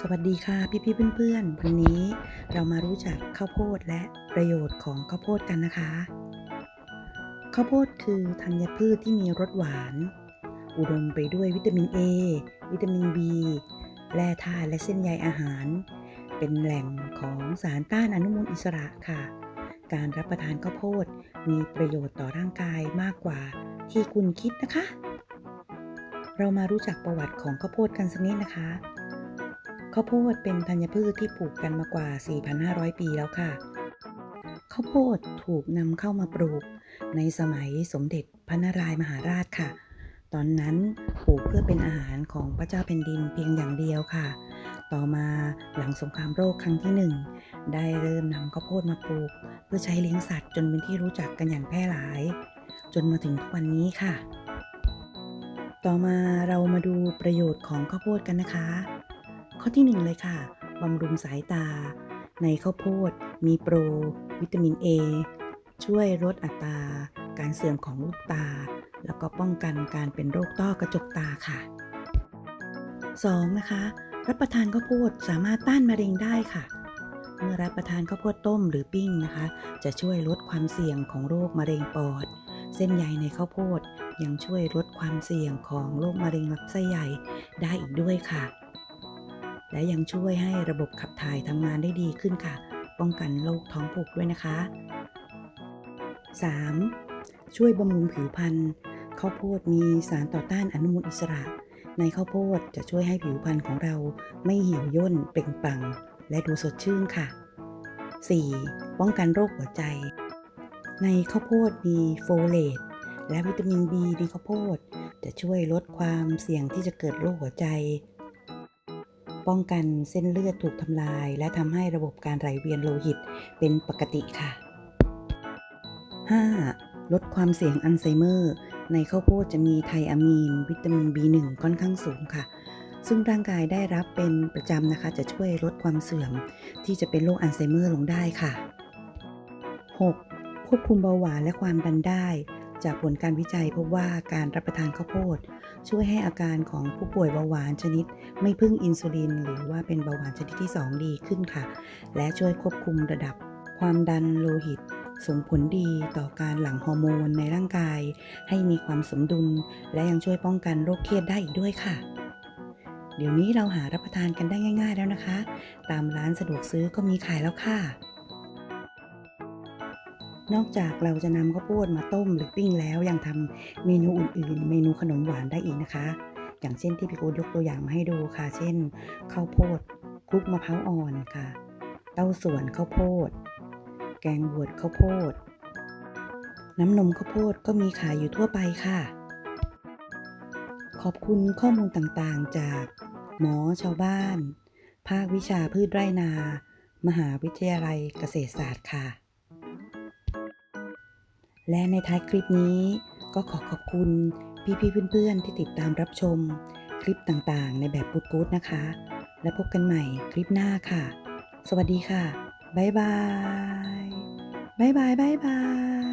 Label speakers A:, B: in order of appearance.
A: สวัสดีค่ะพี่พี่ๆเพื่อนๆ วันนี้เรามารู้จักข้าวโพดและประโยชน์ของข้าวโพดกันนะคะ ข้าวโพดคือธัญพืชที่มีรสหวาน อุดมไปด้วยวิตามิน A วิตามิน B แร่ธาตุและเส้นใยอาหาร เป็นแหล่งของสารต้านอนุมูลอิสระค่ะ การรับประทานข้าวโพดมีประโยชน์ต่อร่างกายมากกว่าที่คุณคิดนะคะ เรามารู้จักประวัติของข้าวโพดกันสักนิดนะคะ ข้าวโพดเป็นธัญพืชที่ปลูกกันมากว่า 4,500 ปีแล้วค่ะ ข้าวโพดถูกนำเข้ามาปลูก ในสมัยสมเด็จพระนารายมหาราชค่ะ ตอนนั้นปลูกเพื่อเป็นอาหารของพระเจ้าแผ่นดินเพียงอย่างเดียวค่ะ ต่อมาหลังสงครามโลกครั้งที่หนึ่งได้เริ่มนำข้าวโพดมาปลูก เพื่อใช้เลี้ยงสัตว์จนเป็นที่รู้จักกันอย่างแพร่หลาย จนมาถึงทุกวันนี้ค่ะ ต่อมาเรามาดูประโยชน์ของข้าวโพดกันนะคะ ข้อที่หนึ่งเลยค่ะบำรุงสายตา ในข้าวโพด มีโปร วิตามิน A ช่วยลดอัตรา การเสื่อมของลูกตา แล้วก็ป้องกันการเป็นโรคต้อกระจกตาค่ะ 2. นะคะ รับประทานข้าวโพดสามารถต้านมะเร็งได้ค่ะ เมื่อรับประทานข้าวโพดต้มหรือปิ้งนะคะ จะช่วยลดความเสี่ยงของโรคมะเร็งปอด เส้นใยในข้าวโพดยังช่วยลดความเสี่ยงของโรคมะเร็งลำไส้ใหญ่ได้อีกด้วยค่ะ และยังช่วยให้ระบบขับถ่ายทำงานได้ดีขึ้นค่ะ ป้องกันโรคท้องผูกด้วยนะคะ 3. ช่วยบำรุงผิวพรรณข้าวโพดมีสารต่อต้านอนุมูลอิสระ ในข้าวโพดจะช่วยให้ผิวพรรณของเราไม่เหี่ยวย่นเปล่งปลั่งและดูสดชื่นค่ะ 4. ป้องกันโรคหัวใจ ในข้าวโพดมีโฟเลตและวิตามิน B ในข้าวโพด จะช่วยลดความเสี่ยงที่จะเกิดโรคหัวใจ ป้องกันเส้นเลือดถูกทำลาย และทำให้ระบบการไหลเวียนโลหิตเป็นปกติค่ะ 5. ลดความเสี่ยงอัลไซเมอร์ ในข้าวโพดจะมีไทอะมีน วิตามิน B1 ค่อนข้างสูงค่ะ ซึ่งร่างกายได้รับเป็นประจำนะคะ จะช่วยลดความเสื่อม ที่จะเป็นโรคอัลไซเมอร์ลงได้ค่ะ 6. ควบคุมเบาหวานและความดันได้ จากผลการวิจัยพบว่าการรับประทานข้าวโพด ช่วยให้อาการของผู้ป่วยเบาหวานชนิด ไม่พึ่งอินซูลิน หรือว่าเป็นเบาหวานชนิดที่ 2 ดีขึ้นค่ะ และช่วยควบคุมระดับความดันโลหิต ส่งผลดีต่อการหลั่งฮอร์โมนในร่างกาย ให้มีความสมดุล และยังช่วยป้องกันโรคเครียดได้อีกด้วยค่ะเดี๋ยวนี้เราหารับประทานกันได้ง่าย ๆ แล้วนะคะ ตามร้านสะดวกซื้อก็มีขายแล้วค่ะ นอกจากเราจะนำข้าวโพดมาต้มหรือปิ้งแล้วยังทำเมนูอื่นๆ เมนูขนมหวานได้อีกนะคะ อย่างเช่นที่พี่โกยกตัวอย่างมาให้ดูค่ะ เช่นข้าวโพดคลุกมะพร้าวอ่อนค่ะ เต้าส่วนข้าวโพด แกงบวชข้าวโพด น้ำนมข้าวโพดก็มีขายอยู่ทั่วไปค่ะ ขอบคุณข้อมูลต่างๆ จากหมอชาวบ้าน ภาควิชาพืชไร่นา มหาวิทยาลัยเกษตรศาสตร์ค่ะ และในท้ายคลิปนี้ก็ขอขอบคุณพี่ๆเพื่อนๆ ที่ติดตามรับชมคลิปต่างๆ ในแบบกู๊ดๆนะคะ และพบกันใหม่คลิปหน้าค่ะ สวัสดีค่ะ บ๊ายบาย บ๊ายบาย บ๊ายบาย